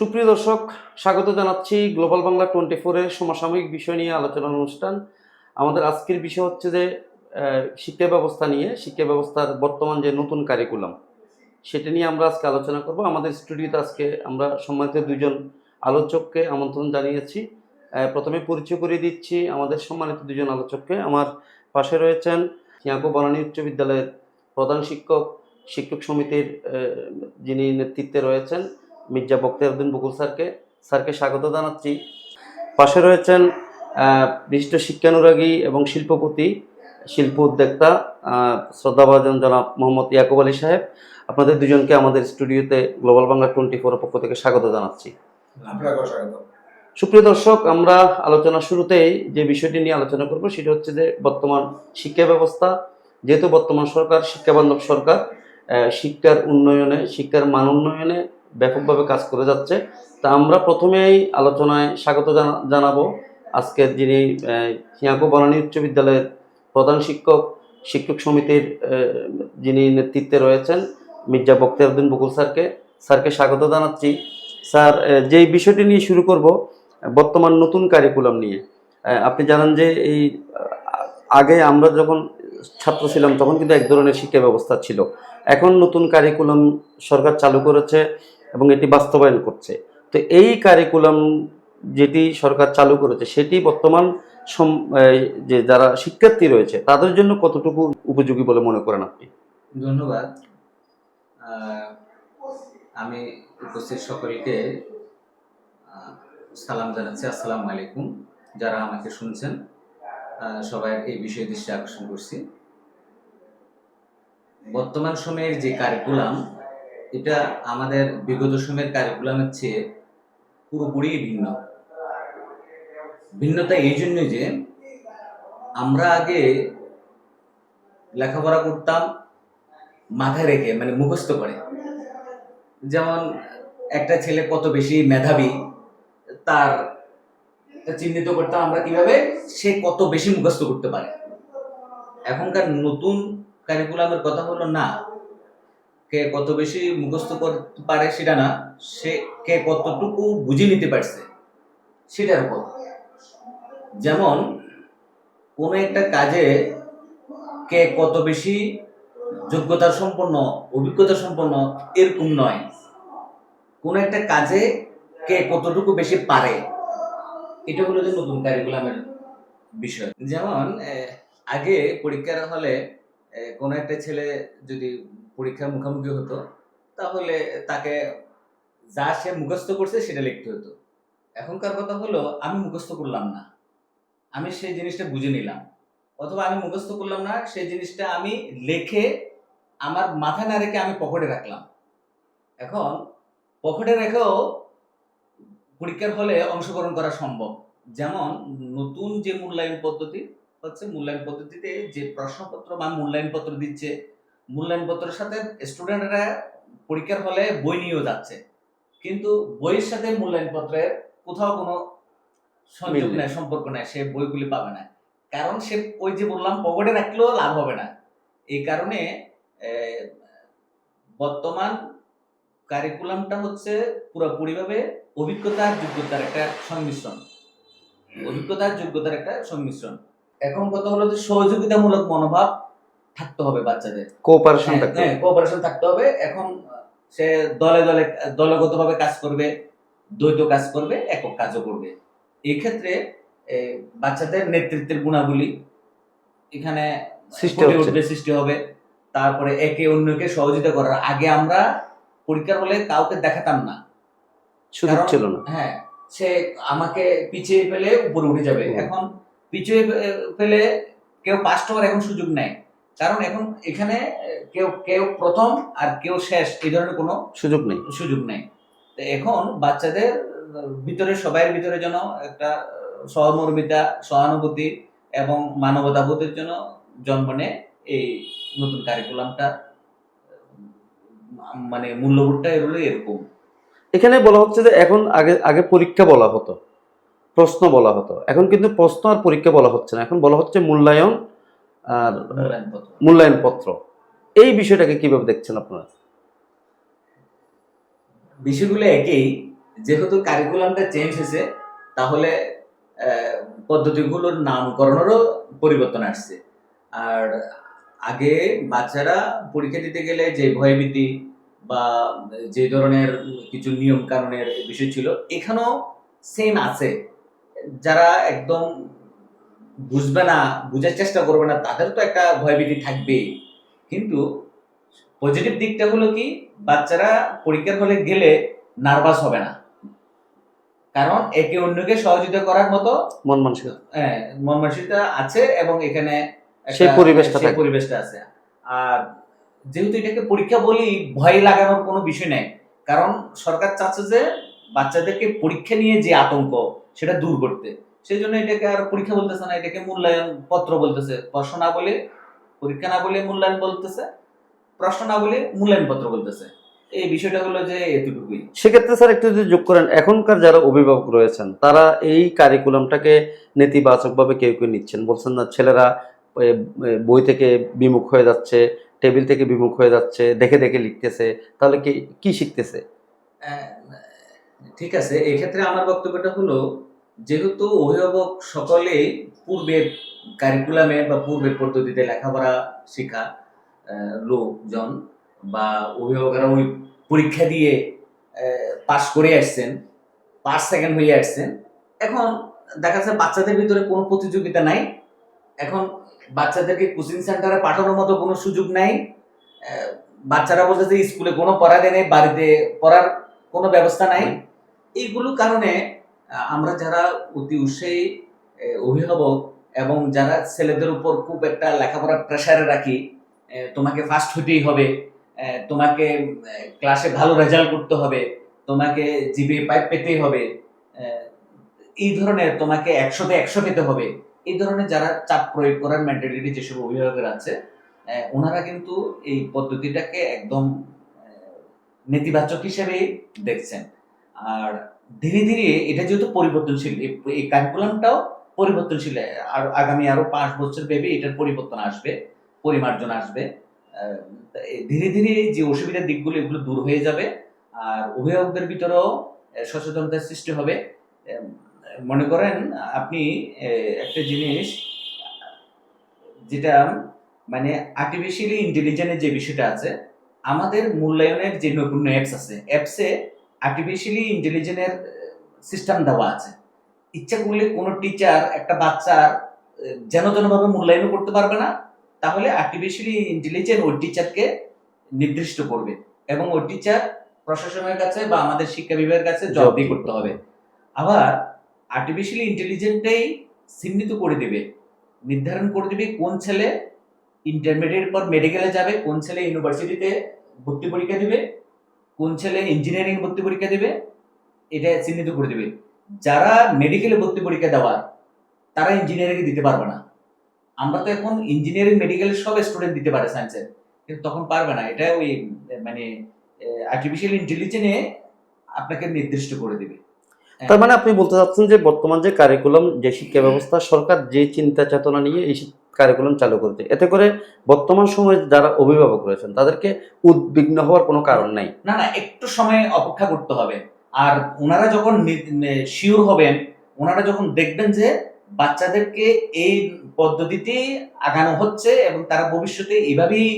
সুপ্রিয় দর্শক, স্বাগত জানাচ্ছি গ্লোবাল বাংলা টোয়েন্টি ফোরের সমসাময়িক বিষয় নিয়ে আলোচনার অনুষ্ঠান। আমাদের আজকের বিষয় হচ্ছে যে শিক্ষা ব্যবস্থা নিয়ে, শিক্ষা ব্যবস্থার বর্তমান যে নতুন কারিকুলাম সেটা নিয়ে আমরা আজকে আলোচনা করব। আমাদের স্টুডিওতে আজকে আমরা সম্মানিত দুজন আলোচককে আমন্ত্রণ জানিয়েছি। প্রথমে পরিচয় করিয়ে দিচ্ছি আমাদের সম্মানিত দুজন আলোচককে। আমার পাশে রয়েছেন ইয়াকো বনানী উচ্চ বিদ্যালয়ের প্রধান শিক্ষক শিক্ষক সমিতির যিনি নেতৃত্বে রয়েছেন মির্জা বক্তিয়ারউদ্দিন বকুল স্যারকে স্যারকে স্বাগত জানাচ্ছি। পাশে রয়েছেন বিশিষ্ট শিক্ষানুরাগী এবং শিল্পপতি শিল্প উদ্যোক্তা শ্রদ্ধাভাজন জনাব মোহাম্মদ ইয়াকুব আলী সাহেব। আপনাদের দুজনকে আমাদের স্টুডিওতে গ্লোবাল বাংলা টোয়েন্টি ফোর পক্ষ থেকে স্বাগত জানাচ্ছি। সুপ্রিয় দর্শক আমরা আলোচনা শুরুতেই যে বিষয়টি নিয়ে আলোচনা করব সেটা হচ্ছে যে বর্তমান শিক্ষা ব্যবস্থা। যেহেতু বর্তমান সরকার শিক্ষাবান্ধব সরকার শিক্ষার উন্নয়নে শিক্ষার মান উন্নয়নে ব্যাপকভাবে কাজ করে যাচ্ছে। তা আমরা প্রথমেই আলোচনায় স্বাগত জানা- জানাব। আজকের যিনি হিয়াকো বনানী উচ্চ বিদ্যালয়ের প্রধান শিক্ষক শিক্ষক সমিতির যিনি নেতৃত্বে রয়েছেন, মির্জা বক্তিয়ারউদ্দিন বকুল স্যারকে স্যারকে স্বাগত জানাচ্ছি। স্যার যেই বিষয়টি নিয়ে শুরু করব, বর্তমান নতুন কারিকুলাম নিয়ে আপনি জানেন যে এই আগে আমরা যখন ছাত্র ছিলাম, তখন কিন্তু এক ধরনের শিক্ষা ব্যবস্থা ছিল। এখন নতুন কারিকুলাম সরকার চালু করেছে এবং এটি বাস্তবায়ন করছে। তো এই কারিকুলাম যেটি সরকার চালু করেছে, সেটি বর্তমান যে যারা শিক্ষার্থী রয়েছে, তাদের জন্য কতটুকু উপযোগী বলে মনে করেন আপনি? ধন্যবাদ। আমি উপস্থিত সকলকে সালাম জানাচ্ছি। আসসালামু আলাইকুম। যারা আমাকে শুনছেন সবাই এই বিষয়ে দৃষ্টি আকর্ষণ করছি। বর্তমান সময়ের যে কারিকুলাম এটা আমাদের বিগত সময়ের কারিকুলামের চেয়ে পুরোপুরি ভিন্ন। ভিন্নতা এই জন্যই যে আমরা আগে লেখাপড়া করতাম মাথায় রেখে মানে মুখস্থ করে। যেমন একটা ছেলে কত বেশি মেধাবী, তার চিহ্নিত করতাম আমরা কীভাবে, সে কত বেশি মুখস্থ করতে পারে। এখনকার নতুন কারিকুলামের কথা হলো না। কে কত বেশি মুখস্থ করতে পারে সেটা না, সে কে কতটুকু বুঝে নিতে পারছে সেটার উপর। যেমন, কোনো একটা কাজে কে কত বেশি যোগ্যতা সম্পন্ন, অভিজ্ঞতা সম্পন্ন, এরকম নয়। কোন একটা কাজে কে কতটুকু বেশি পারে, এটা হলো যে নতুন কারিকুলামের বিষয়। যেমন আগে পরীক্ষার হলে কোনো একটা ছেলে যদি পরীক্ষার মুখোমুখি হতো, তাহলে তাকে যা সে মুখস্থ করছে সেটা লিখতে হতো। এখনকার কথা হলো, আমি মুখস্থ করলাম না। আমি সেই জিনিসটা বুঝে নিলাম। অথবা আমি মুখস্থ করলাম না, সেই জিনিসটা আমি লিখে আমার মাথা না রেখে আমি পকেটে রাখলাম। এখন পকেটে রেখেও পরীক্ষার হলে অংশগ্রহণ করা সম্ভব। যেমন নতুন যে মূল্যায়ন পদ্ধতি হচ্ছে মূল্যায়ন পদ্ধতিতে যে প্রশ্নপত্র বা মূল্যায়ন পত্র দিচ্ছে মূল্যায়ন পত্রের সাথে স্টুডেন্টরা পরীক্ষার হলে বই নিয়েও যাচ্ছে। কিন্তু বইয়ের সাথে মূল্যায়ন পত্রের কোথাও কোনো সংযোগ নেই। সম্পর্ক নেই সে বইগুলি পাবে না। কারণ সে ওই যে বললাম পকেটে রাখলেও লাভ হবে না। এই কারণে বর্তমান কারিকুলামটা হচ্ছে পুরোপুরিভাবে অভিজ্ঞতা আর যোগ্যতার একটা সংমিশ্রণ। অভিজ্ঞতা আর যোগ্যতার একটা সংমিশ্রণ। এখন কথা হলো যে সহযোগিতামূলক মনোভাব থাকতে হবে বাচ্চাদের। কোঅপারেশন হ্যাঁ, থাকতে হ্যাঁ কোঅপারেশন থাকতে হবে। এখন সে দলে দলে দলগতভাবে কাজ করবে দ্বৈত কাজ করবে একক কাজও করবে। এই ক্ষেত্রে বাচ্চাদের নেতৃত্বের গুণাবলী এখানে সৃষ্টি সৃষ্টি হবে। তারপরে একে অন্যকে সহযোগিতা করার। আগে আমরা পরীক্ষার হলে কাউকে দেখাতাম না। সুযোগ ছিল না। হ্যাঁ সে আমাকে পিছিয়ে ফেলে উপরে উঠে যাবে। এখন পিছিয়ে ফেলে কেউ পাস হওয়ার এখন সুযোগ নেয়। কারণ এখন এখানে কেউ কেউ প্রথম আর কেউ শেষ এই ধরনের কোনো সুযোগ নেই। সুযোগ নেই। তো এখন বাচ্চাদের ভিতরে সবাই ভিতরে যেন একটা সহমর্মিতা সহানুভূতি এবং মানবতাবোধের জন্য জন্ম নেয় এই নতুন কারিকুলামটা মানে মূল্যবোধটা এগুলো এরকম। এখানে বলা হচ্ছে যে এখন আগে আগে পরীক্ষা বলা হতো। প্রশ্ন বলা হতো। এখন কিন্তু প্রশ্ন আর পরীক্ষা বলা হচ্ছে না। এখন বলা হচ্ছে মূল্যায়ন আর মূল্যায়ন পত্র এই বিষয়টাকে কীভাবে দেখছেন আপনারা? বিষয়গুলো একই। যেহেতু কারিকুলামটা চেঞ্জ হয়েছে তাহলে পদ্ধতিগুলোর নামকরণেরও পরিবর্তন আসছে। আর আগে বাচ্চারা পরীক্ষা দিতে গেলে যে ভয়ভীতি বা যে ধরনের কিছু নিয়ম কানুনের বিষয় ছিল এখানেও সেম আছে। যারা একদম বুঝবে না বুঝার চেষ্টা করবে না তাদের তো একটা ভয়ভীতি থাকবেই। কিন্তু পজিটিভ দিকটা হলো কি বাচ্চারা পরীক্ষার হলে গেলে নার্ভাস হবে না। কারণ একে অন্যকে সহযোগিতা করার মতো মন মানসিকতা। হ্যাঁ, মন মানসিকতা আছে এবং এখানে সেই পরিবেশটা সেই পরিবেশটা আছে। আর যেহেতু এটাকে পরীক্ষা বলি ভয় লাগানোর কোনো বিষয় নেই। কারণ সরকার চাচ্ছে যে বাচ্চাদেরকে পরীক্ষা নিয়ে যে আতঙ্ক সেটা দূর করতে। সেই জন্য এটাকে আর পরীক্ষা বলতেছে না এটাকে মূল্যায়ন পত্র বলতেছে। প্রশ্ন না বলে পরীক্ষা না বলে মূল্যায়ন বলতেছে প্রশ্ন না বলে মূল্যায়ন পত্র বলতেছে। এই বিষয়টা হলো যে এতটুকুই। সেক্ষেত্রে স্যার একটু যদি যোগ করেন এখনকার যারা অভিভাবক রয়েছেন তারা এই কারিকুলামটাকে নেতিবাচকভাবে কেউ কেউ নিচ্ছেন। বলছেন না ছেলেরা বই থেকে বিমুখ হয়ে যাচ্ছে টেবিল থেকে বিমুখ হয়ে যাচ্ছে দেখে দেখে লিখতেছে তাহলে কি কি শিখতেছে? আহ, ঠিক আছে, এক্ষেত্রে আমার বক্তব্যটা হলো, যেহেতু অভিভাবক সকলেই পূর্বের কারিকুলামে বা পূর্বের পদ্ধতিতে লেখাপড়া শেখা লোকজন বা অভিভাবকরা ওই পরীক্ষা দিয়ে পাস করে আসছেন পাস সেকেন্ড হয়ে আসছেন, এখন দেখা যাচ্ছে বাচ্চাদের ভিতরে কোনো প্রতিযোগিতা নাই। এখন বাচ্চাদেরকে কোচিং সেন্টারে পাঠানোর মতো কোনো সুযোগ নাই। বাচ্চারা বলতেছে স্কুলে কোনো পড়া দেয় নেই, বাড়িতে পড়ার কোনো ব্যবস্থা নাই। এইগুলো কারণে আমরা যারা অতি উৎসাহী অভিভাবক এবং যারা ছেলেদের উপর খুব একটা লেখাপড়ার প্রেশারে রাখি তোমাকে ফার্স্ট হতেই হবে তোমাকে ক্লাসে ভালো রেজাল্ট করতে হবে, তোমাকে জিবি পাইপ পেতেই হবে এই ধরনের তোমাকে একশোতে একশো পেতে হবে, এই ধরনের যারা চাপ প্রয়োগ করার মেন্টালিটি যেসব অভিভাবকের আছে ওনারা কিন্তু এই পদ্ধতিটাকে একদম নেতিবাচক হিসেবে দেখছেন। আর ধীরে ধীরে এটা যেহেতু পরিবর্তনশীল, এই- কারিকুলামটাও পরিবর্তনশীল, আর আগামী আরও পাঁচ বছর ভেবে এটার পরিবর্তন আসবে, পরিমার্জন আসবে। ধীরে ধীরে যে অসুবিধার দিকগুলো, এগুলো দূর হয়ে যাবে, আর অভিভাবকদের ভিতরেও সচেতনতার সৃষ্টি হবে। মনে করেন আপনি একটা জিনিস, যেটা মানে আর্টিফিশিয়ালি ইন্টেলিজেন্সের যে বিষয়টা আছে, আমাদের মূল্যায়নের যে নৈপুণ্য অ্যাপস আছে অ্যাপসে আর্টিফিশিয়ালি ইন্টেলিজেন্সের সিস্টেম দেওয়া আছে। ইচ্ছা করলে কোনো টিচার একটা বাচ্চার যেন যেনভাবে মূল্যায়নও করতে পারবে না তাহলে আর্টিফিশিয়ালি ইন্টেলিজেন্স ওই টিচারকে নির্দিষ্ট করবে এবং ওই টিচার প্রশাসনের কাছে বা আমাদের শিক্ষা বিভাগের কাছে জবাবদিহি করতে হবে। আবার আর্টিফিশিয়াল ইন্টেলিজেন্সটাই চিহ্নিত করে দেবে নির্ধারণ করে দেবে কোন ছেলে ইন্টারমিডিয়েট পর মেডিকেলে যাবে কোন ছেলে ইউনিভার্সিটিতে ভর্তি পরীক্ষা দিবে কোন ছেলে ইঞ্জিনিয়ারিং ভর্তি পরীক্ষা দেবে? এটা চিহ্নিত করে দেবে। যারা মেডিকেলে ভর্তি পরীক্ষা দেওয়ার তারা ইঞ্জিনিয়ারিং দিতে পারবে না। আমরা তো এখন ইঞ্জিনিয়ারিং মেডিকেলের সব স্টুডেন্ট দিতে পারে সায়েন্সের কিন্তু তখন পারবে না। এটা ওই মানে আর্টিফিশিয়াল ইন্টেলিজেন্সে আপনাকে নির্দিষ্ট করে দেবে। তার মানে আপনি বলতে চাচ্ছেন যে বর্তমান যে কারিকুলাম যে শিক্ষা ব্যবস্থা সরকার যে চিন্তা চেতনা নিয়ে এই কারিকুলাম চালু করেছে। এতে করে বর্তমান সময়ে যারা অভিভাবক রয়েছেন, তাদেরকে উদ্বিগ্ন হওয়ার কোনো কারণ নাই। না না, একটু সময় অপেক্ষা করতে হবে। আর ওনারা যখন শিওর হবেন, ওনারা যখন দেখবেন যে বাচ্চাদেরকে এই পদ্ধতিতে আগানো হচ্ছে এবং তারা ভবিষ্যতে এইভাবেই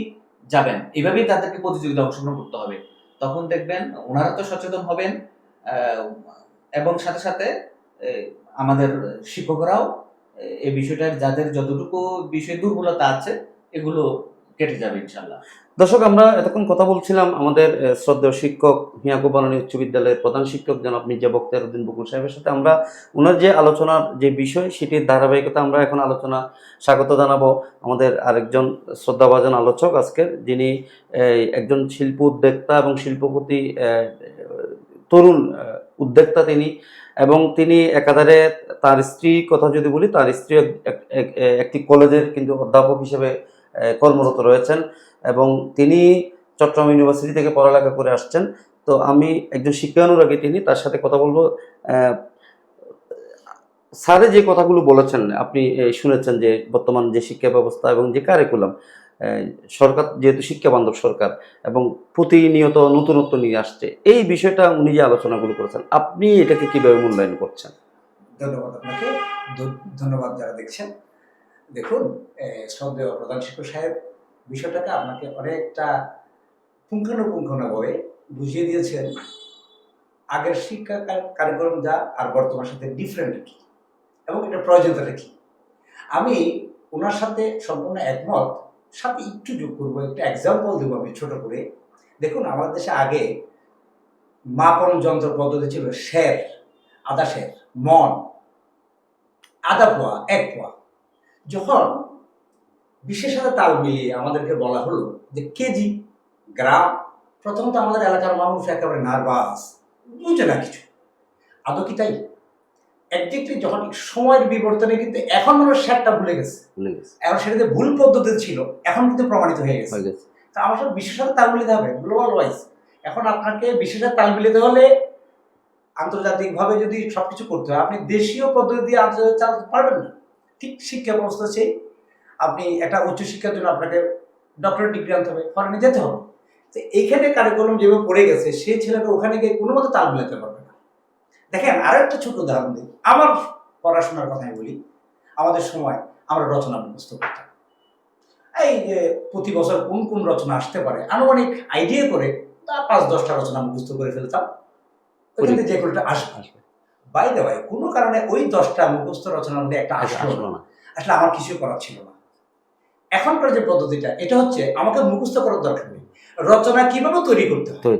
যাবেন এইভাবেই তাদেরকে প্রতিযোগিতা অংশগ্রহণ করতে হবে, তখন দেখবেন ওনারা তো সচেতন হবেন এবং সাথে সাথে আমাদের শিক্ষকরাও এই বিষয়টার যাদের যতটুকু বিষয় দুর্বলতা আছে, এগুলো কেটে যাবে ইনশাল্লাহ দর্শক, আমরা এতক্ষণ কথা বলছিলাম আমাদের শ্রদ্ধেয় শিক্ষক মিয়াকুবানী উচ্চ বিদ্যালয়ের প্রধান শিক্ষক জনাব মির্জা বক্তার উদ্দিন বকুল সাহেবের সাথে আমরা ওনার যে আলোচনার যে বিষয়, সেটির ধারাবাহিকতা আমরা এখন আলোচনা, স্বাগত জানাব আমাদের আরেকজন শ্রদ্ধাভাজন আলোচক আজকের, যিনি একজন শিল্প উদ্যোক্তা এবং শিল্পপতি তরুণ উদ্যোক্তা তিনি এবং তিনি একাধারে তার স্ত্রী কথা যদি বলি, তার স্ত্রী এক- এক- এক- একটি কলেজের কিন্তু অধ্যাপক হিসেবে কর্মরত রয়েছেন এবং তিনি চট্টগ্রাম ইউনিভার্সিটি থেকে পড়ালেখা করে আসছেন। তো আমি একজন শিক্ষানুরাগী তিনি, তার সাথে কথা বলব। স্যারে যে কথাগুলো বলেছেন, আপনি শুনেছেন যে বর্তমান যে শিক্ষা ব্যবস্থা এবং যে কারিকুলাম সরকার, যেহেতু শিক্ষা বান্ধব সরকার এবং প্রতিনিয়ত নতুনত্ব নিয়ে আসছে, এই বিষয়টা উনি যে আলোচনাগুলো করেছেন, আপনি এটাকে কীভাবে মূল্যায়ন করছেন? ধন্যবাদ আপনাকে। ধন্যবাদ যারা দেখছেন। দেখুন শ্রদ্ধেয় প্রধান শিক্ষক সাহেব বিষয়টাকে আপনাকে অনেকটা পুঙ্খানুপুঙ্খানুভাবে বুঝিয়ে দিয়েছেন। আগের শিক্ষা কার্যক্রম যা, আর বর্তমান সাথে ডিফারেন্ট কি? এবং এটা প্রয়োজনীয়তাটা কি? আমি ওনার সাথে সম্পূর্ণ একমত সাথে একটু যোগ করব, একটা এক্সাম্পল দেবো আমি ছোট করে। দেখুন, আমাদের দেশে আগে মাপন যন্ত্র পদ্ধতি ছিল শের, আদা শের, মন আধা পোয়া, এক পোয়া। যখন বিশেষ সাথে তাল মিলিয়ে আমাদেরকে বলা হলো যে কেজি, গ্রাম, প্রথমত আমাদের এলাকার মানুষ একেবারে নার্ভাস, বুঝে না কিছু। আদৌ কি তাই? একদিকটি যখন সময়ের বিবর্তনে কিন্তু এখন মানুষ শেরটা ভুলে গেছে। ভুলে গেছে। এখন সেটা যে ভুল পদ্ধতি ছিল এখন কিন্তু প্রমাণিত হয়ে গেছে। হয়ে গেছে। তা আমার সাথে বিশ্বের সাথে তাল মিলাতে হবে গ্লোবাল ওয়াইজ এখন আপনাকে বিশ্বের সাথে তাল মিলাতে হলে আন্তর্জাতিকভাবে যদি সব কিছু করতে হয় আপনি দেশীয় পদ্ধতি দিয়ে আন্তর্জাতিক চালাতে পারবেন না। ঠিক শিক্ষা ব্যবস্থা সেই। আপনি একটা উচ্চশিক্ষার জন্য আপনাকে ডক্টরেট ডিগ্রি আনতে হবে ফরেনে যেতে হবে। তো এইখানে কারিকুলাম যেভাবে পড়ে গেছে সেই ছেলেটা ওখানে গিয়ে কোনো মতো তাল মিলাতে পারবে দেখেন আরও একটা ছোট উদাহরণ দিই। আমার পড়াশোনার কথাই বলি। আমাদের সময় আমরা রচনা মুখস্থ করতাম। এই যে প্রতি বছর কোন কোন রচনা আসতে পারে আনুমানিক আইডিয়া করে তা পাঁচ দশটা রচনা মুখস্থ করে ফেলতাম। ওইখান যে কোনোটা আসবে। আসবে। বাই দে ভাই কোনো কারণে ওই দশটা মুখস্থ রচনার মধ্যে একটা আসলো না। আসলে আমার কিছু করার ছিল না। এখনকার যে পদ্ধতিটা এটা হচ্ছে আমাকে মুখস্থ করার দরকার নেই। রচনা কীভাবে তৈরি করতে হয়।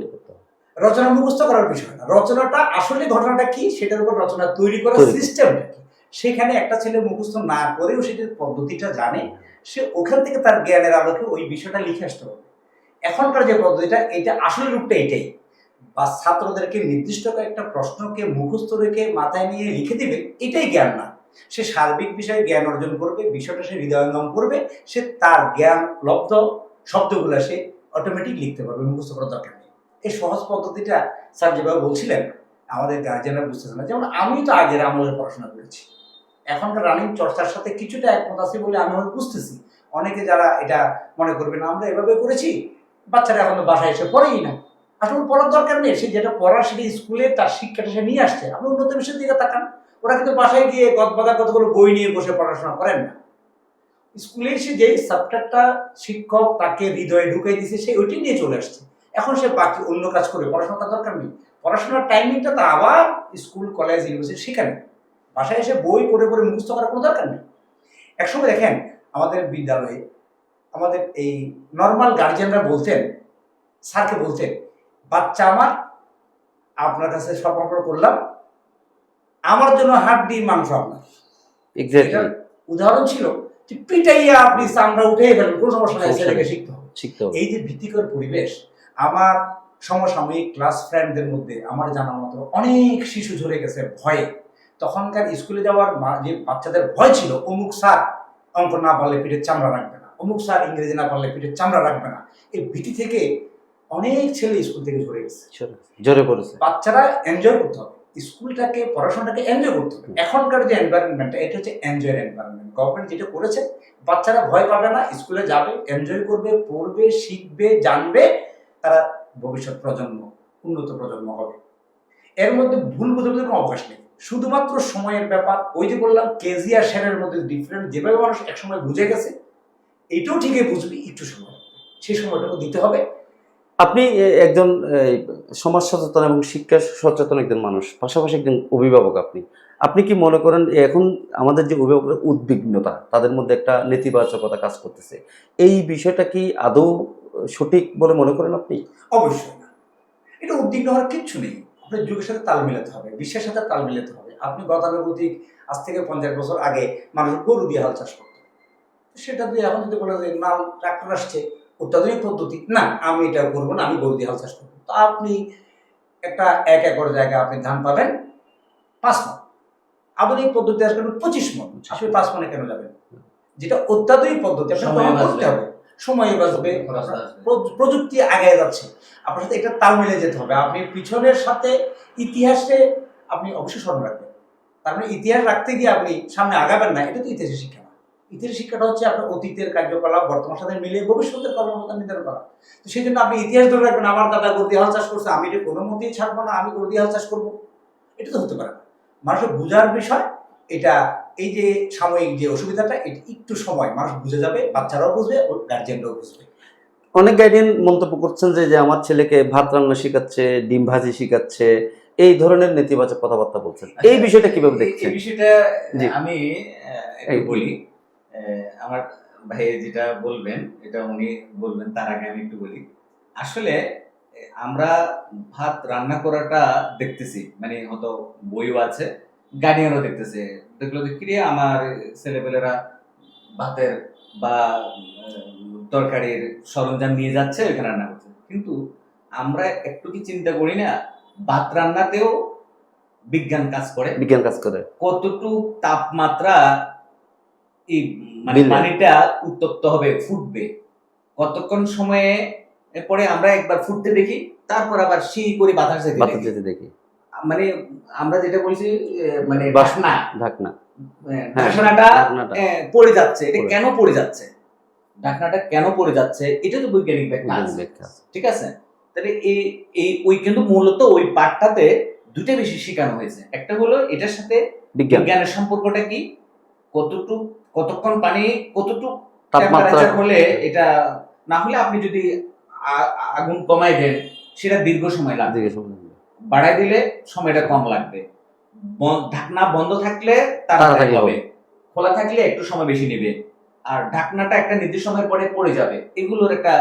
রচনা মুখস্থ করার বিষয় না। রচনাটা আসলে ঘটনাটা কি সেটার উপর রচনা তৈরি করার। সিস্টেমটা কি? সেখানে একটা ছেলে মুখস্থ না করেও সে যে পদ্ধতিটা জানে সে ওখান থেকে তার জ্ঞানের আলোকে ওই বিষয়টা লিখে আসতে হবে এখনকার যে পদ্ধতিটা এটা আসলে রূপটা এটাই। বা ছাত্রদেরকে নির্দিষ্ট একটা প্রশ্নকে মুখস্থ রেখে মাথায় নিয়ে লিখে দিবে এটাই জ্ঞান না। সে সার্বিক বিষয়ে জ্ঞান অর্জন করবে বিষয়টা সে হৃদয়ঙ্গম করবে সে তার জ্ঞান লব্ধ শব্দগুলো সে অটোমেটিক লিখতে পারবে মুখস্থ করার দরকার নেই। এই সহজ পদ্ধতিটা স্যার যেভাবে বলছিলেন, আমাদের গার্জেনরা বুঝতেছে না। যেমন আমি তো আগের আমলের পড়াশোনা করেছি। এখনকার রানিং চর্চার সাথে কিছুটা একমত আছি বলে আমি বুঝতেছি। অনেকে যারা এটা মনে করবে না আমরা এভাবে করেছি, বাচ্চারা এখন তো বাসায় এসে পড়েই না। আসলে পড়ার দরকার নেই। সে যেটা পড়ার, সেটা স্কুলে তার শিক্ষাটা সে নিয়ে আসছে। আপনি উন্নত বিশ্বের দিকে তাকান। ওরা কিন্তু বাসায় গিয়ে গদবাদা কতগুলো বই নিয়ে বসে পড়াশোনা করেন না। স্কুলে এসে যেই সাবজেক্টটা শিক্ষক তাকে হৃদয়ে ঢুকাই দিছে, সে ওইটাই নিয়ে চলে আসছে। এখন সে বাকি অন্য কাজ করে পড়াশোনা করার দরকার নেই। পড়াশোনার টাইমিংটা তো আবার স্কুল কলেজ ইউনিভার্সিটি সেখানে বাসায় এসে বই পড়ে পড়ে মুখস্থ করার কোনো দরকার নেই। একসময় দেখেন আমাদের বিদ্যালয়ে আমাদের এই নর্মাল গার্জিয়ানরা বলতেন স্যারকে বলতেন বাচ্চা আমার আপনার কাছে সমর্পণ করলাম আমার জন্য হাড্ডি মাংস আপনার। উদাহরণ ছিল যে পিটাইয়া আপনি চামড়া উঠে ফেলেন কোনো সমস্যা নেই ছেলেকে শিখতে হবে। এই যে ভীতিকর পরিবেশ আমার সমসাময়িক ক্লাস ফ্রেন্ডদের মধ্যে আমার জানা মতো অনেক শিশু ঝরে গেছে ভয়ে। তখনকার স্কুলে যাওয়ার যে বাচ্চাদের ভয় ছিল অমুক স্যার অঙ্ক না পারলে পিঠের চামড়া রাখবে না অমুক স্যার ইংরেজি না পারলে পিঠের চামড়া রাখবে না এই ভীতি থেকে অনেক ছেলে স্কুল থেকে ঝরে গেছে। ঝরে পড়েছে। বাচ্চারা এনজয় করতে হবে স্কুলটাকে পড়াশোনাটাকে এনজয় করতে হবে। এখনকার যে এনভায়রনমেন্টটা এটা হচ্ছে এনজয়ের এনভায়রনমেন্ট গভর্নমেন্ট যেটা করেছে বাচ্চারা ভয় পাবে না স্কুলে যাবে এনজয় করবে পড়বে শিখবে জানবে তারা ভবিষ্যৎ প্রজন্ম, উন্নত প্রজন্ম হবে। এর মধ্যে ভুল বোঝাবুঝির কোনো অবকাশ নেই। শুধুমাত্র সময়ের ব্যাপার। ওই যে বললাম, কেজি আর শেরের মধ্যে ডিফারেন্ট যেভাবে মানুষ একসময় বুঝে গেছে, এটাও ঠিকই বুঝবে একটু সময়। সেই সময়টুকু দিতে হবে। আপনি একজন সমাজ সচেতন এবং শিক্ষা সচেতন একজন মানুষ, পাশাপাশি একজন অভিভাবক আপনি। আপনি কি মনে করেন, এখন আমাদের যে অভিভাবকের উদ্বিগ্নতা, তাদের মধ্যে একটা নেতিবাচকতা কাজ করতেছে। এই বিষয়টা কি আদৌ সঠিক বলে মনে করেন আপনি? অবশ্যই না। এটা উদ্বিগ্ন হওয়ার কিচ্ছু নেই। আপনার যুগের সাথে তাল মিলাতে হবে বিশ্বের সাথে তাল মিলাতে হবে। আপনি গতানুগতিক আজ থেকে পঞ্চাশ বছর আগে মানুষ গরু দিয়ে হাল চাষ করতো সেটা দিয়ে এখন যদি বলে যে নাম ট্রাক্টর আসছে অত্যাধুনিক পদ্ধতি না আমি এটা করব না আমি গরু দিয়ে হাল চাষ করব। তা আপনি একটা এক একর জায়গায় আপনি ধান পাবেন পাঁচ মন। আধুনিক পদ্ধতি আসলে পঁচিশ মন। আপনি পাঁচ মনে কেন যাবেন? যেটা অত্যাধুনিক পদ্ধতি আপনার সময় করতে হবে। সময় বাঁচবে প্রযুক্তি আগে যাচ্ছে। আপনার সাথে এটা তাল মিলে যেতে হবে। আপনি পিছনের সাথে ইতিহাসে আপনি অবশ্যই স্মরণ রাখবেন। তার মানে ইতিহাস রাখতে গিয়ে আপনি সামনে আগাবেন না এটা তো ইতিহাসের শিক্ষা না। ইতিহাস শিক্ষাটা হচ্ছে আপনার অতীতের কার্যকলাপ বর্তমান সাথে মিলে ভবিষ্যতের কর্মক্ষমতা নির্ধারণ করা। তো সেই জন্য আপনি ইতিহাস ধরে রাখবেন আমার দাদা গরদি হাল চাষ করছে আমি এটা কোনো মতেই ছাড়বো না আমি গরদি হাল চাষ করব। এটা তো হতে পারে না। মানুষের বোঝার বিষয় এটা এই যে সাময়িক যে অসুবিধাটা এটা একটু সময় মানুষ বুঝে যাবে বাচ্চারাও বুঝবে ও গার্জিয়ানরাও বুঝবে। অনেক গার্ডিয়ান মন্তব্য করছেন যে যে আমার ছেলেকে ভাত রান্না শেখাচ্ছে ডিম ভাজি শেখাচ্ছে এই ধরনের নেতিবাচক কথাবার্তা বলছেন। এই বিষয়টা কীভাবে দেখছেন? এই বিষয়টা আমি বলি। আমার ভাই যেটা বলবেন এটা উনি বলবেন তার আগে আমি একটু বলি। আসলে আমরা ভাত রান্না করাটা দেখতেছি মানে হয়তো বইও আছে। গার্ডিয়ানও দেখতেছে। দেখল যে কিরে আমার ছেলেপেলেরা ভাতের বা তরকারির সরঞ্জাম নিয়ে যাচ্ছে ওইখানে রান্না করছে। কিন্তু আমরা একটু কি চিন্তা করি না ভাত রান্নাতেও বিজ্ঞান কাজ করে। বিজ্ঞান কাজ করে। কতটুকু তাপমাত্রা এই মানে পানিটা উত্তপ্ত হবে ফুটবে। কতক্ষণ সময়ে পরে আমরা একবার ফুটতে দেখি তারপর আবার সেই করে বাতাস যেতে বাতাস দেখি। মানে আমরা যেটা বলছি মানে বাসনা ঢাকনা। হ্যাঁ, ঢাকনাটা ঢাকনাটা। পড়ে যাচ্ছে। এটা কেন পড়ে যাচ্ছে? ঢাকনাটা কেন পড়ে যাচ্ছে? এটা তো বৈজ্ঞানিক ব্যাখ্যা। ঠিক আছে? তাহলে এই এই ওই কিন্তু মূলত ওই পাঠটাতে দুটো বেশি শেখানো হয়েছে। একটা হলো এটার সাথে বিজ্ঞানের সম্পর্কটা কি? কতটুক কতক্ষণ পানি কতটুক টেম্পারেচার হলে এটা না হলে আপনি যদি আগুন কমাই দেন সেটা দীর্ঘ সময় লাগবে। বাড়াই দিলে সময়টা কম লাগবে। ঢাকনা বন্ধ থাকলে তাড়াতাড়ি হবে। খোলা থাকলে একটু সময় বেশি নেবে। আর ঢাকনাটা একটা নির্দিষ্ট সময় পরে পড়ে যাবে। এগুলোর একটা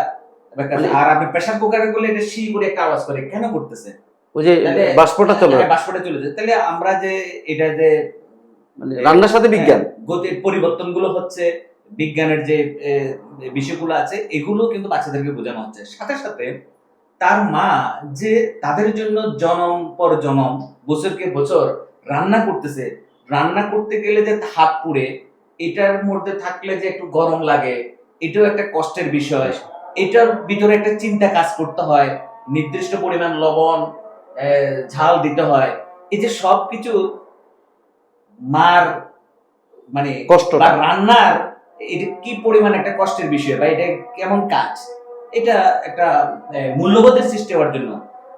আর আপনি প্রেসার কুকারে করলে এটা করে একটা আওয়াজ করে কেন করতেছে? ওই যে বাষ্পটা চলে হ্যাঁ, বাষ্পটা চলে যায় তাহলে আমরা যে এটা যে মানে রান্নার সাথে বিজ্ঞান। হ্যাঁ, গতির পরিবর্তনগুলো হচ্ছে বিজ্ঞানের যে বিষয়গুলো আছে এগুলো কিন্তু বাচ্চাদেরকে বোঝানো হচ্ছে। সাথে সাথে তার মা যে তাদের জন্য জনম পর জনম বছরকে বছর রান্না করতেছে রান্না করতে গেলে যে হাত পুড়ে এটার মধ্যে থাকলে যে একটু গরম লাগে এটাও একটা কষ্টের বিষয়। এটার ভিতরে একটা চিন্তা কাজ করতে হয় নির্দিষ্ট পরিমাণ লবণ আহ, ঝাল দিতে হয়। এই যে সব কিছু মার মানে কষ্ট রান্নার এটা কি পরিমাণ একটা কষ্টের বিষয় বা এটা কেমন কাজ? এটা একটা মূল্যবোধের সৃষ্টি হওয়ার জন্য।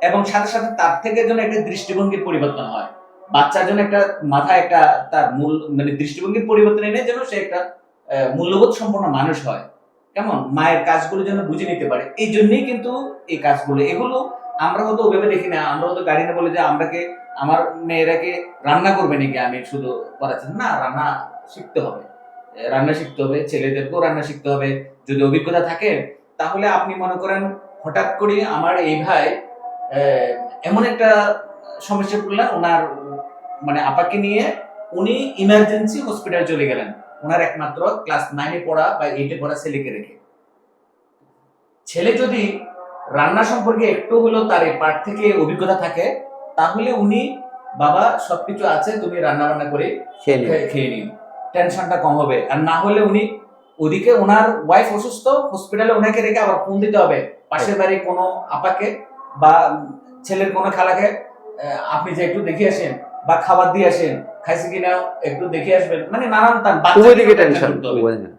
এবং সাথে সাথে তার থেকে যেন একটা দৃষ্টিভঙ্গির পরিবর্তন হয়। বাচ্চার জন্য একটা মাথায় একটা তার মূল মানে দৃষ্টিভঙ্গির পরিবর্তন এনে যেন সে একটা মূল্যবোধ সম্পন্ন মানুষ হয়। কেমন? মায়ের কাজগুলো যেন বুঝে নিতে পারে। এই জন্যই কিন্তু এই কাজগুলো। এগুলো আমরা হয়তো ওভাবে দেখি না। আমরা হয়তো গাড়ি না বলে যে আমরাকে আমার মেয়েরাকে রান্না করবে নাকি? আমি শুধু পড়াচ্ছি। না, রান্না শিখতে হবে। রান্না শিখতে হবে। ছেলেদেরকেও রান্না শিখতে হবে। যদি অভিজ্ঞতা থাকে তাহলে আপনি মনে করেন হঠাৎ করে আমার এই ভাই এমন একটা সমস্যা পড়লেন ওনার মানে আপাকে নিয়ে উনি ইমার্জেন্সি হসপিটাল চলে গেলেন। ওনার একমাত্র ক্লাস নাইনে পড়া বা এইটে পড়া ছেলেকে রেখে। ছেলে যদি রান্না সম্পর্কে একটু হলেও তার এই পাঠ থেকে অভিজ্ঞতা থাকে তাহলে উনি বাবা সবকিছু আছে তুমি রান্না বান্না করে খেয়ে নিন টেনশনটা কম হবে। আর না হলে উনি ওদিকে ওনার ওয়াইফ অসুস্থ হসপিটালে ওনাকে রেখে আবার ফোন দিতে হবে। পাশের বাড়ি কোনো আপাকে বা ছেলের কোনো খালাকে আপনি যে একটু দেখে আসেন বা খাবার দিয়ে আসেন খাইছে কিনা একটু দেখে আসবেন। মানে নানান টেনশন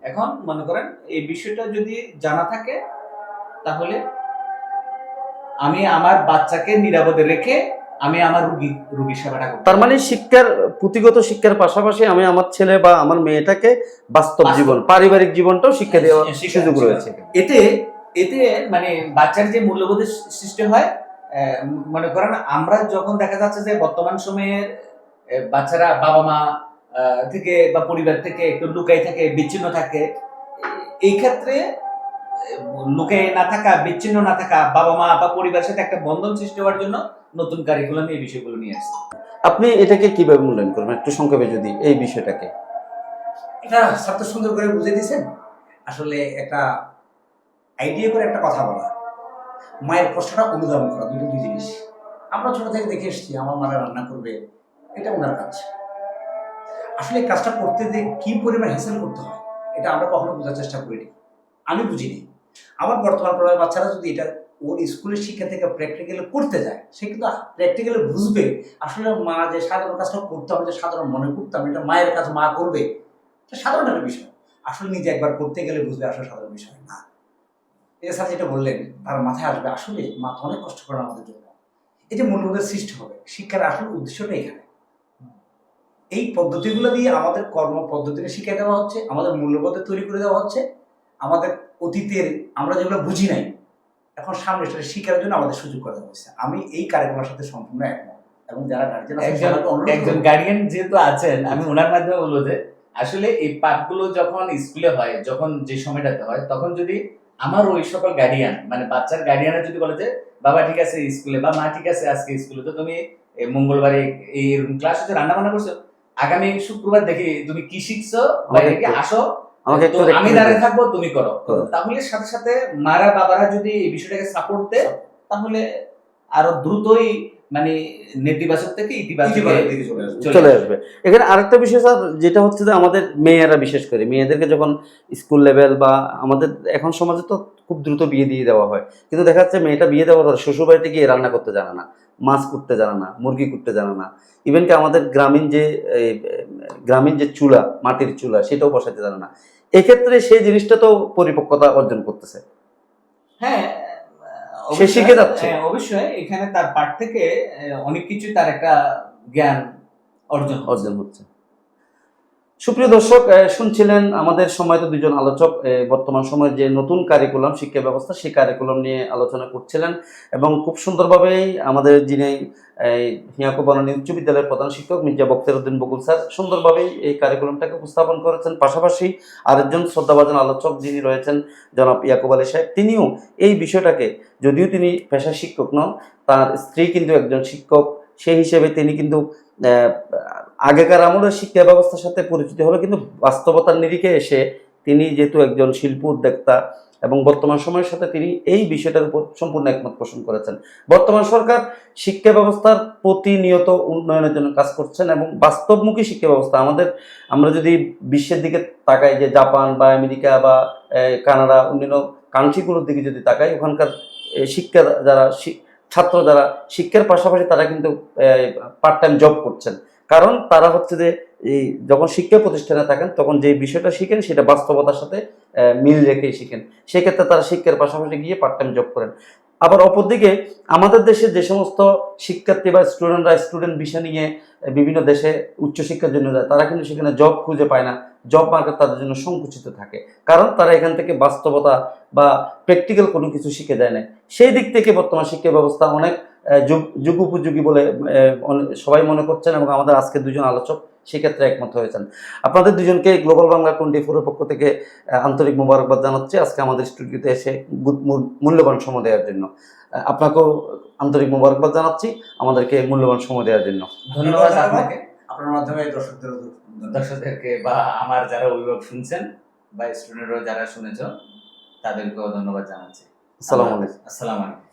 এখন মনে করেন এই বিষয়টা যদি জানা থাকে তাহলে আমি আমার বাচ্চাকে নিরাপদে রেখে আমি আমার রুগী রুগীর সেবাটা করতে তার মানে শিক্ষার পুঁথিগত শিক্ষার পাশাপাশি আমি আমার ছেলে বা আমার মেয়েটাকে বাস্তব জীবন পারিবারিক জীবনটাও শিক্ষা দেওয়ার সুযোগ রয়েছে। এতে এতে মানে বাচ্চার যে মূল্যবোধের সৃষ্টি হয় মনে করেন আমরা যখন দেখা যাচ্ছে যে বর্তমান সময়ে বাচ্চারা বাবা মা থেকে বা পরিবার থেকে একটু লুকাই থাকে বিচ্ছিন্ন থাকে এই ক্ষেত্রে লুকাই না থাকা বিচ্ছিন্ন না থাকা বাবা মা বা পরিবারের সাথে একটা বন্ধন সৃষ্টি হওয়ার জন্য নতুন কারিকুলাম এই বিষয়গুলো নিয়ে আসছে। আপনি এটাকে কীভাবে মূল্যায়ন করবেন? একটু সংক্ষেপে যদি এই বিষয়টাকে। এটা তো সুন্দর করে বুঝে দিয়েছেন। আসলে একটা আইডিয়া করে একটা কথা বলা। মায়ের কষ্টটা অনুধাবন করা দুটো দুই জিনিস। আমরা ছোট থেকে দেখে এসেছি আমার মারা রান্না করবে এটা ওনার কাজ। আসলে এই কাজটা করতে যে কি পরিমাণ হ্যাসেল করতে হয় এটা আমরা কখনো বোঝার চেষ্টা করিনি। আমি বুঝিনি। আমার বর্তমান প্রজন্মের বাচ্চারা যদি এটা ওর স্কুলের শিক্ষা থেকে প্র্যাকটিক্যালি করতে যায়, সে কিন্তু প্র্যাকটিক্যালি বুঝবে। আসলে মা যে সাধারণ কাজটা করতে হবে যে সাধারণ মনে করতাম, এটা মায়ের কাজ, মা করবে। এটা সাধারণ একটা বিষয়। আসলে নিজে একবার করতে গেলে বুঝবে আসলে সাধারণ বিষয় না। যে স্যার যেটা বললেন, তার মাথায় আসবে, আসলে মাথা অনেক কষ্ট করে আমাদের জন্য। এই যে মূল্যবোধের সৃষ্টি হবে, শিক্ষার আসল উদ্দেশ্যটা এখানে। এই পদ্ধতিগুলো দিয়ে আমাদের কর্ম পদ্ধতিকে শিখিয়ে দেওয়া হচ্ছে, আমাদের মূল্যবোধে তৈরি করে দেওয়া হচ্ছে। আমাদের অতীতের আমরা যেগুলো বুঝি নাই এখন সামনে সেটা শিখার জন্য আমাদের সুযোগ করে দেওয়া হচ্ছে আমি এই কারিকুলার সাথে সম্পূর্ণ একমত এবং যারা গার্জেন আছে একজন একজন গার্ডিয়ান যেহেতু আছেন আমি ওনার মাধ্যমে বলব যে আসলে এই পাঠগুলো যখন স্কুলে হয় যখন যে সময়টাতে হয় তখন যদি আমার ওই সকল গার্ডিয়ান মানে বাচ্চার গার্ডিয়ানরা যদি বলে যে বাবা ঠিক আছে স্কুলে বা মা ঠিক আছে আজকে স্কুলে তো তুমি মঙ্গলবারে এই ক্লাস হচ্ছে রান্না বান্না করছ। আগামী শুক্রবার দেখি তুমি কি শিখছো বাইরে আসো আমাকে একটু আমি দাঁড়িয়ে থাকব তুমি করো। তাহলে সাথে সাথে মারা বাবারা যদি এই বিষয়টাকে সাপোর্ট দেয় তাহলে আরও দ্রুতই মানে নেতিবাচক থেকে ইতিবাচক ইতিবাচক চলে আসবে। এখানে আরেকটা বিষয় স্যার যেটা হচ্ছে যে আমাদের মেয়েরা বিশেষ করে মেয়েদেরকে যখন স্কুল লেভেল বা আমাদের এখন সমাজে তো খুব দ্রুত বিয়ে দিয়ে দেওয়া হয় কিন্তু দেখা যাচ্ছে মেয়েটা বিয়ে দেওয়ার পর শ্বশুরবাড়িতে গিয়ে রান্না করতে জানে না মাছ করতে জানে না মুরগি করতে জানে না। ইভেন কি আমাদের গ্রামীণ যে গ্রামীণ যে চুলা মাটির চুলা সেটাও বসাতে জানে না। এক্ষেত্রে সেই জিনিসটা তো পরিপক্কতা অর্জন করতেছে। হ্যাঁ সে শিখে যাচ্ছে। হ্যাঁ, অবশ্যই এখানে তার পাঠ থেকে অনেক কিছু তার একটা জ্ঞান অর্জন অর্জন হচ্ছে। সুপ্রিয় দর্শক শুনছিলেন আমাদের সময় তো দুজন আলোচক বর্তমান সময়ের যে নতুন কারিকুলাম শিক্ষা ব্যবস্থা, সেই কারিকুলাম নিয়ে আলোচনা করছিলেন এবং খুব সুন্দরভাবেই আমাদের যিনি এই হিয়াকু বনানী উচ্চ বিদ্যালয়ের প্রধান শিক্ষক মির্জা বক্তের উদ্দিন বকুল স্যার, সুন্দরভাবেই এই কারিকুলামটাকে উপস্থাপন করেছেন। পাশাপাশি আরেকজন শ্রদ্ধাভাজন আলোচক যিনি রয়েছেন, জনাব ইয়াকুব আলী সাহেব, তিনিও এই বিষয়টাকে, যদিও তিনি পেশা শিক্ষক নন, তার স্ত্রী কিন্তু একজন শিক্ষক, সেই হিসেবে তিনি কিন্তু আগেকার আমলের শিক্ষা ব্যবস্থার সাথে পরিচিত হলো, কিন্তু বাস্তবতার নিরিখে এসে তিনি যেহেতু একজন শিল্প উদ্যোক্তা এবং বর্তমান সময়ের সাথে তিনি এই বিষয়টার উপর সম্পূর্ণ একমত পোষণ করেছেন। বর্তমান সরকার শিক্ষা ব্যবস্থার প্রতিনিয়ত উন্নয়নের জন্য কাজ করছেন এবং বাস্তবমুখী শিক্ষা ব্যবস্থা আমাদের, আমরা যদি বিশ্বের দিকে তাকাই যে জাপান বা আমেরিকা বা কানাডা, অন্যান্য কান্ট্রিগুলোর দিকে যদি তাকাই, ওখানকার শিক্ষা যারা ছাত্র যারা, শিক্ষার পাশাপাশি তারা কিন্তু পার্ট টাইম জব করছেন। কারণ তারা হচ্ছে যে এই যখন শিক্ষা প্রতিষ্ঠানে থাকেন, তখন যে বিষয়টা শিখেন সেটা বাস্তবতার সাথে মিল রেখেই শিখেন। সেক্ষেত্রে তারা শিক্ষার পাশাপাশি গিয়ে পার্ট টাইম জব করেন। আবার অপরদিকে আমাদের দেশে যে সমস্ত শিক্ষার্থী বা স্টুডেন্টরা স্টুডেন্ট বিষয় নিয়ে বিভিন্ন দেশে উচ্চশিক্ষার জন্য যায়, তারা কিন্তু সেখানে জব খুঁজে পায় না। জব মার্কেট তাদের জন্য সংকুচিত থাকে। কারণ তারা এখান থেকে বাস্তবতা বা প্র্যাকটিক্যাল কোনো কিছু শিখে যায় না সেই দিক থেকে বর্তমান শিক্ষা ব্যবস্থা অনেক যুগ যুগ উপযোগী বলে সবাই মনে করছেন এবং আমাদের আজকে দুজন আলোচক সেক্ষেত্রে একমত হয়েছেন। আপনাদের দুজনকে গ্লোবাল বাংলা টোয়েন্টি ফোরের পক্ষ থেকে আন্তরিক মোবারকবাদ জানাচ্ছি আজকে আমাদের স্টুডিওতে এসে মূল্যবান সময় দেওয়ার জন্য। আহ, আপনাকেও আন্তরিক মোবারকবাদ জানাচ্ছি আমাদেরকে মূল্যবান সময় দেওয়ার জন্য। ধন্যবাদ আপনাকে। আপনার মাধ্যমে দর্শকদের দর্শকদেরকে বা আমার যারা অভিভাবক শুনছেন বা স্টুডেন্টরা যারা শুনেছ তাদেরকেও ধন্যবাদ জানাচ্ছি। আসসালামু আলাইকুম। আসসালামু আলাইকুম।